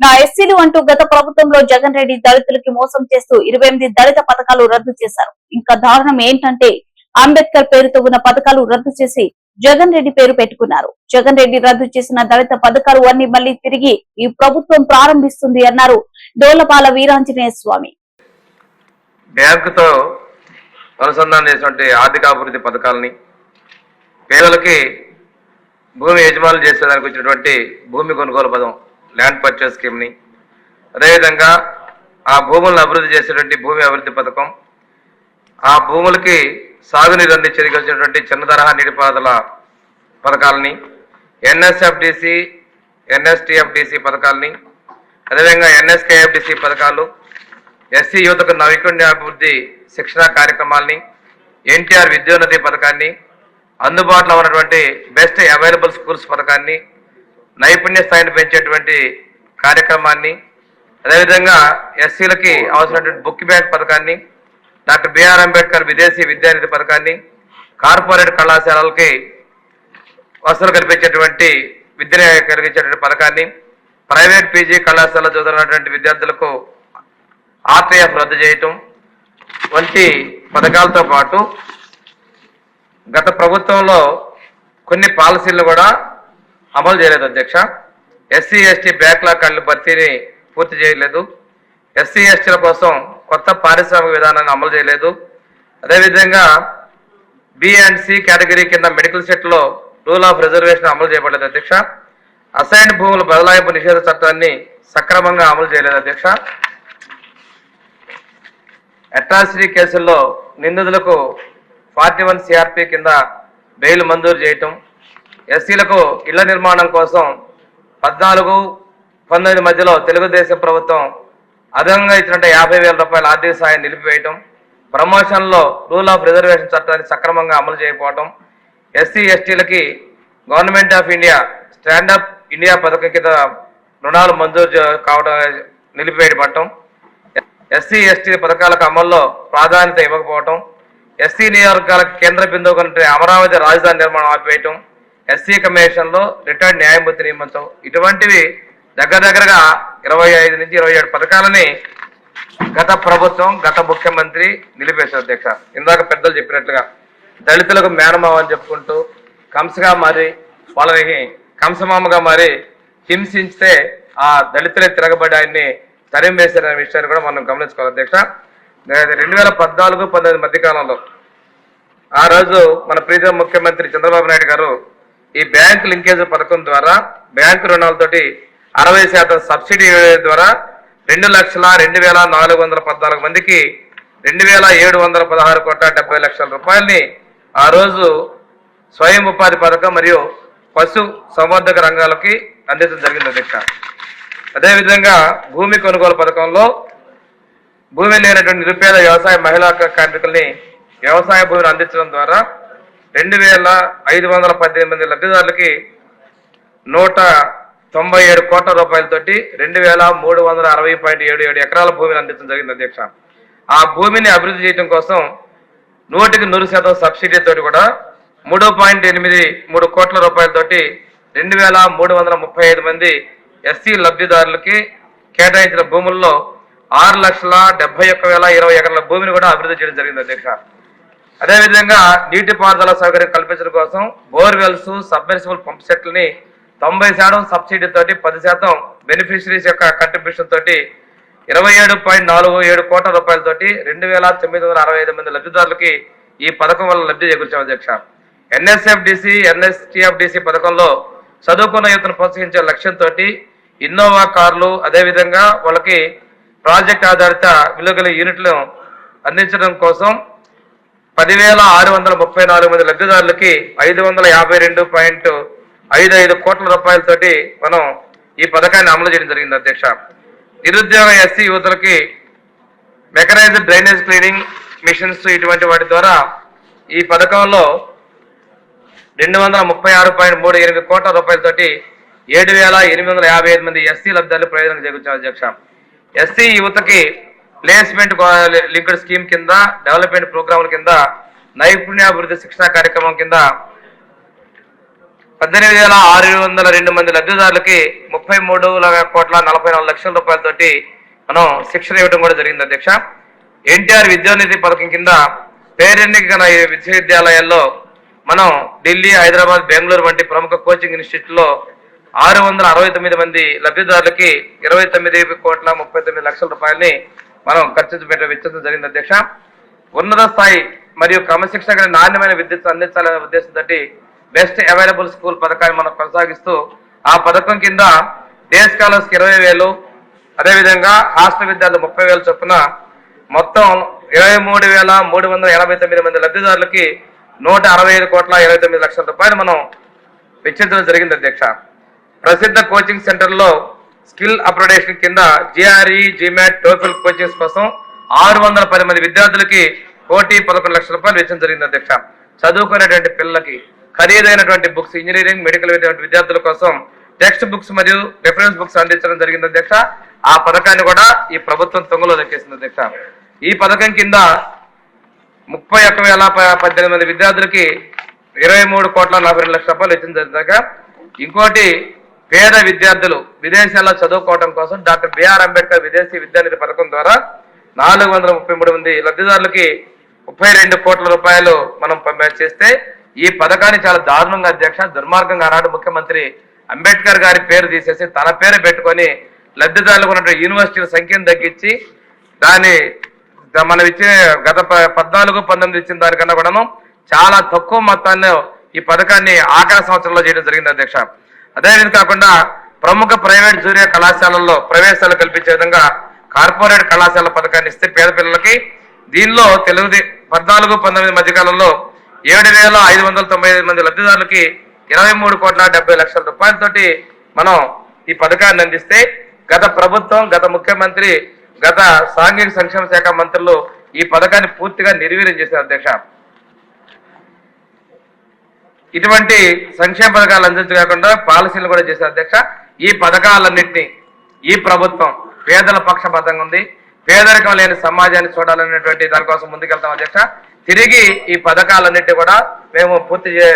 నా ఎస్సీలు అంటూ గత ప్రభుత్వంలో జగన్ రెడ్డి దళితులకి మోసం చేస్తూ ఇరవై ఎనిమిది దళిత పథకాలు రద్దు చేశారు. ఇంకా దారుణం ఏంటంటే అంబేద్కర్ పేరుతో ఉన్న పథకాలు రద్దు చేసి జగన్ రెడ్డి పేరు పెట్టుకున్నారు. జగన్ రెడ్డి రద్దు చేసిన దళిత పథకాలు అన్ని మళ్ళీ తిరిగి ఈ ప్రభుత్వం ప్రారంభిస్తుంది అన్నారు డోలపాల వీరాంజనేయ స్వామి. బ్యాంకుతో అనుసంధానం చేసినటువంటి ఆర్థికాభివృద్ధి పథకాలని పేదలకి భూమి యజమానులు చేసేదానికి వచ్చినటువంటి భూమి కొనుగోలు పదం ల్యాండ్ పర్చేస్ స్కీమ్ని అదేవిధంగా ఆ భూములను అభివృద్ధి చేసేటువంటి భూమి అభివృద్ధి పథకం ఆ భూములకి సాగునీరు అందించేందుకు వచ్చినటువంటి చిన్న తరహా నీటిపారుదల పథకాలని ఎన్ఎస్ఎఫ్డిసి ఎన్ఎస్టిఎఫ్డిసి పథకాలని అదేవిధంగా ఎన్ఎస్కేఎఫ్డిసి పథకాలు ఎస్సీ యువతకు నైపుణ్యాభివృద్ధి శిక్షణ కార్యక్రమాల్ని ఎన్టీఆర్ విద్యోన్నతి పథకాన్ని అందుబాటులో ఉన్నటువంటి బెస్ట్ అవైలబుల్ స్కూల్స్ పథకాన్ని నైపుణ్య స్థాయిని పెంచేటువంటి కార్యక్రమాన్ని అదేవిధంగా ఎస్సీలకి అవసరమైనటువంటి బుక్ బ్యాంక్ పథకాన్ని డాక్టర్ బిఆర్ అంబేద్కర్ విదేశీ విద్యానిధి పథకాన్ని కార్పొరేట్ కళాశాలలకి వసతులు కల్పించేటువంటి విద్యను కలిగించేటువంటి పథకాన్ని ప్రైవేట్ పీజీ కళాశాలలో చదువుతున్నటువంటి విద్యార్థులకు ఆర్టీఎఫ్ రద్దు చేయటం వంటి పథకాలతో పాటు గత ప్రభుత్వంలో కొన్ని పాలసీలు కూడా అమలు చేయలేదు అధ్యక్ష. ఎస్సీ ఎస్టీ బ్యాక్లాగ్ కళ్ళు భర్తీని పూర్తి చేయలేదు. ఎస్సీ ఎస్టీల కోసం కొత్త పారిశ్రామిక విధానాన్ని అమలు చేయలేదు. అదేవిధంగా బి అండ్ సి కేటగిరీ కింద మెడికల్ సెట్లో రూల్ ఆఫ్ రిజర్వేషన్ అమలు చేయబడలేదు అధ్యక్ష. అసైన్ భూముల బదలాయింపు నిషేధ చట్టాన్ని సక్రమంగా అమలు చేయలేదు అధ్యక్ష. అట్రాసిటీ కేసుల్లో నిందితులకు ఫార్టీ వన్ సిఆర్పి కింద బెయిల్ మంజూరు చేయటం ఎస్సీలకు ఇళ్ళ నిర్మాణం కోసం పద్నాలుగు పంతొమ్మిది మధ్యలో తెలుగుదేశం ప్రభుత్వం అదనంగా ఇచ్చినట్టు యాభై వేల రూపాయల ఆర్థిక సాయం నిలిపివేయటం ప్రమోషన్లో రూల్ ఆఫ్ రిజర్వేషన్ చట్టాన్ని సక్రమంగా అమలు చేయకపోవటం ఎస్సీ ఎస్టీలకి government of India Stand Up India పథకం కింద రుణాలు మంజూరు కావడం నిలిపివేయబడటం ఎస్సీ ఎస్టీ పథకాలకు అమల్లో ప్రాధాన్యత ఇవ్వకపోవటం ఎస్సీ నియోజకవర్గాలకు కేంద్ర బిందువుగా కంటే అమరావతి రాజధాని నిర్మాణం ఆపివేయటం ఎస్సీ కమిషన్లో రిటైర్డ్ న్యాయమూర్తి నియమంతో ఇటువంటివి దగ్గర దగ్గరగా ఇరవై ఐదు నుంచి ఇరవై ఏడు పథకాలని గత ప్రభుత్వం గత ముఖ్యమంత్రి నిలిపేశారు అధ్యక్ష. ఇందాక పెద్దలు చెప్పినట్లుగా దళితులకు మేనమావ అని చెప్పుకుంటూ కంసగా మారి వాళ్ళని కంసమామగా మారి హింసించితే ఆ దళితులే తిరగబడి ఆయన్ని తరిం వేశారనే విషయాన్ని కూడా మనం గమనించుకోవాలి అధ్యక్ష. రెండు వేల పద్నాలుగు పంతొమ్మిది మధ్యకాలంలో ఆ రోజు మన ప్రీతి ముఖ్యమంత్రి చంద్రబాబు నాయుడు గారు ఈ బ్యాంక్ లింకేజ్ పథకం ద్వారా బ్యాంకు రుణాలతోటి అరవై శాతం సబ్సిడీ ద్వారా రెండు లక్షల రెండు వేల నాలుగు వందల పద్నాలుగు మందికి రెండు వేల ఏడు వందల పదహారు కోట్ల డెబ్బై లక్షల రూపాయలని ఆ రోజు స్వయం ఉపాధి పథకం మరియు పశు సంవర్ధక రంగాలకి అందించడం జరిగింది అధ్యక్ష. అదేవిధంగా భూమి కొనుగోలు పథకంలో భూమి లేనటువంటి నిరుపేద వ్యవసాయ మహిళా కార్మికుల్ని వ్యవసాయ భూమిని అందించడం ద్వారా రెండు వేల ఐదు వందల పద్దెనిమిది మంది లబ్ధిదారులకి నూట తొంభై ఏడు కోట్ల రూపాయలతోటి రెండు వేల మూడు వందల అరవై పాయింట్ ఏడు ఏడు ఎకరాల భూమిని అందించడం జరిగింది అధ్యక్ష. ఆ భూమిని అభివృద్ధి చేయడం కోసం నూటికి నూరు శాతం సబ్సిడీ తోటి కూడా మూడు పాయింట్ ఎనిమిది మూడు కోట్ల రూపాయలతోటి రెండు వేల మూడు వందల ముప్పై ఐదు మంది ఎస్సీ లబ్ధిదారులకి కేటాయించిన భూముల్లో ఆరు లక్షల డెబ్బై ఒక్క వేల ఇరవై ఎకరాల భూమిని కూడా అభివృద్ధి చేయడం జరిగింది అధ్యక్ష. అదేవిధంగా నీటిపారుదల సౌకర్యం కల్పించడం కోసం బోర్వెల్స్ సబ్మెర్సిబుల్ పంప్ సెట్లని తొంభై శాతం సబ్సిడీతో పది శాతం బెనిఫిషరీస్ యొక్క కంట్రిబ్యూషన్ తోటి ఇరవై ఏడు పాయింట్ నాలుగు ఏడు కోట్ల రూపాయలతోటి రెండు వేల తొమ్మిది వందల అరవై ఐదు మంది లబ్ధిదారులకి ఈ పథకం వల్ల లబ్ధి చేకూర్చాం అధ్యక్ష. ఎన్ఎస్ఎఫ్డిసి ఎన్ఎస్టీఎఫ్డిసి పథకంలో చదువుకున్న యువతను ప్రోత్సహించే లక్ష్యంతో ఇన్నోవా కార్లు అదేవిధంగా వాళ్ళకి ప్రాజెక్ట్ ఆధారిత విలువగల యూనిట్లను అందించడం కోసం పదివేల ఆరు వందల ముప్పై నాలుగు మంది లబ్ధిదారులకి ఐదు వందల యాభై రెండు పాయింట్ ఐదు ఐదు కోట్ల రూపాయలతోటి మనం ఈ పథకాన్ని అమలు చేయడం జరిగింది అధ్యక్ష. నిరుద్యోగ ఎస్సీ యువతులకి మెకనైజ్డ్ డ్రైనేజ్ క్లీనింగ్ మిషన్స్ ఇటువంటి వాటి ద్వారా ఈ పథకంలో రెండు వందల ముప్పై ఆరు పాయింట్ మూడు ఎనిమిది కోట్ల రూపాయలతోటి ఏడు వేల ఎనిమిది వందల యాభై ఐదు మంది ఎస్సీ లబ్ధాలు ప్రయోజనం చేకూర్చారు అధ్యక్ష. ఎస్సీ యువతకి ప్లేస్మెంట్ లింక్డ్ స్కీమ్ కింద డెవలప్మెంట్ ప్రోగ్రాముల కింద నైపుణ్యాభివృద్ధి శిక్షణ కార్యక్రమం కింద పద్దెనిమిది వేల ఆరు వందల రెండు మంది లబ్ధిదారులకి ముప్పై మూడు కోట్ల నలభై నాలుగు లక్షల రూపాయలతోటి మనం శిక్షణ ఇవ్వడం కూడా జరిగింది అధ్యక్ష. ఎన్టీఆర్ విద్యానిధి పథకం కింద పేరెన్నిక విశ్వవిద్యాలయాల్లో మనం ఢిల్లీ హైదరాబాద్ బెంగళూరు వంటి ప్రముఖ కోచింగ్ ఇన్స్టిట్యూట్లో ఆరు వందల అరవై తొమ్మిది మంది లబ్ధిదారులకి ఇరవై తొమ్మిది కోట్ల ముప్పై తొమ్మిది లక్షల రూపాయలని మనం ఖర్చు పెట్ట వెచ్చించడం జరిగింది అధ్యక్ష. ఉన్నత స్థాయి మరియు క్రమశిక్షణ కలిగిన నాణ్యమైన విద్యుత్ అందించాలనే ఉద్దేశంతో బెస్ట్ అవైలబుల్ స్కూల్ పథకాన్ని మనం కొనసాగిస్తూ ఆ పథకం కింద డే స్కాలర్స్కి ఇరవై వేలు అదేవిధంగా హాస్టల్ విద్యార్థులు ముప్పై వేలు చొప్పున మొత్తం ఇరవై మూడు వేల మూడు వందల ఎనభై తొమ్మిది మంది లబ్ధిదారులకి నూట అరవై ఐదు కోట్ల ఇరవై తొమ్మిది లక్షల రూపాయలు మనం వెచ్చించడం జరిగింది అధ్యక్ష. ప్రసిద్ధ కోచింగ్ సెంటర్లో స్కిల్ అప్గ్రేడేషన్ కింద జిఆర్ఈ జిమాట్ టోఫిల్ కోచింగ్స్ కోసం ఆరు వందల పది మంది విద్యార్థులకి కోటి పదకొండు లక్షల రూపాయలు వెచ్చడం జరిగింది అధ్యక్ష. చదువుకునేటువంటి పిల్లలకి ఖరీదైనటువంటి బుక్స్ ఇంజనీరింగ్ మెడికల్ విద్యార్థుల కోసం టెక్స్ట్ బుక్స్ మరియు రిఫరెన్స్ బుక్స్ అందించడం జరిగింది అధ్యక్ష. ఆ పథకాన్ని కూడా ఈ ప్రభుత్వం తొంగలో దక్కేసింది అధ్యక్ష. ఈ పథకం కింద ముప్పై ఒక్క వేల పద్దెనిమిది మంది విద్యార్థులకి ఇరవై మూడు కోట్ల నలభై రెండు లక్షల రూపాయలు ఇచ్చిన జరిగాక ఇంకోటి పేద విద్యార్థులు విదేశాల్లో చదువుకోవడం కోసం డాక్టర్ బిఆర్ అంబేద్కర్ విదేశీ విద్యానిధి పథకం ద్వారా నాలుగు వందల ముప్పై మూడు మంది లబ్ధిదారులకి ముప్పై రెండు కోట్ల రూపాయలు మనం పంపిణీ చేస్తే ఈ పథకాన్ని చాలా దారుణంగా అధ్యక్ష దుర్మార్గంగా ఆనాడు ముఖ్యమంత్రి అంబేద్కర్ గారి పేరు తీసేసి తన పేరు పెట్టుకొని లబ్ధిదారులకు ఉన్నటువంటి యూనివర్సిటీల సంఖ్యను తగ్గించి దాని మనం ఇచ్చే గత ప- పద్నాలుగు పంతొమ్మిది ఇచ్చిన దానికన్నా కూడాను చాలా తక్కువ మొత్తాన్ని ఈ పథకాన్ని ఆఖరి సంవత్సరంలో చేయడం జరిగింది అధ్యక్ష. అదేవిధంగా కాకుండా ప్రముఖ ప్రైవేట్ జూనియర్ కళాశాలల్లో ప్రవేశాలు కల్పించే విధంగా కార్పొరేట్ కళాశాల పథకాన్ని ఇస్తే పేద పిల్లలకి దీనిలో తెలుగు పద్నాలుగు పంతొమ్మిది మధ్యకాలంలో ఏడు వేల ఐదు వందల తొంభై ఐదు మంది లబ్ధిదారులకి ఇరవై మూడు కోట్ల డెబ్బై లక్షల రూపాయలతోటి మనం ఈ పథకాన్ని అందిస్తే గత ప్రభుత్వం గత ముఖ్యమంత్రి గత సాంఘిక సంక్షేమ శాఖ మంత్రులు ఈ పథకాన్ని పూర్తిగా నిర్వీర్యం చేశారు అధ్యక్ష. ఇటువంటి సంక్షేమ పథకాలు అందించకుండా పాలసీలు కూడా చేశారు అధ్యక్ష. ఈ పథకాలన్నింటినీ ఈ ప్రభుత్వం పేదల పక్షపాతంగా ఉంది. పేదరికం లేని సమాజాన్ని చూడాలనేటువంటి దానికోసం ముందుకెళ్తాం అధ్యక్ష. తిరిగి ఈ పథకాలన్నింటినీ కూడా మేము పూర్తి చే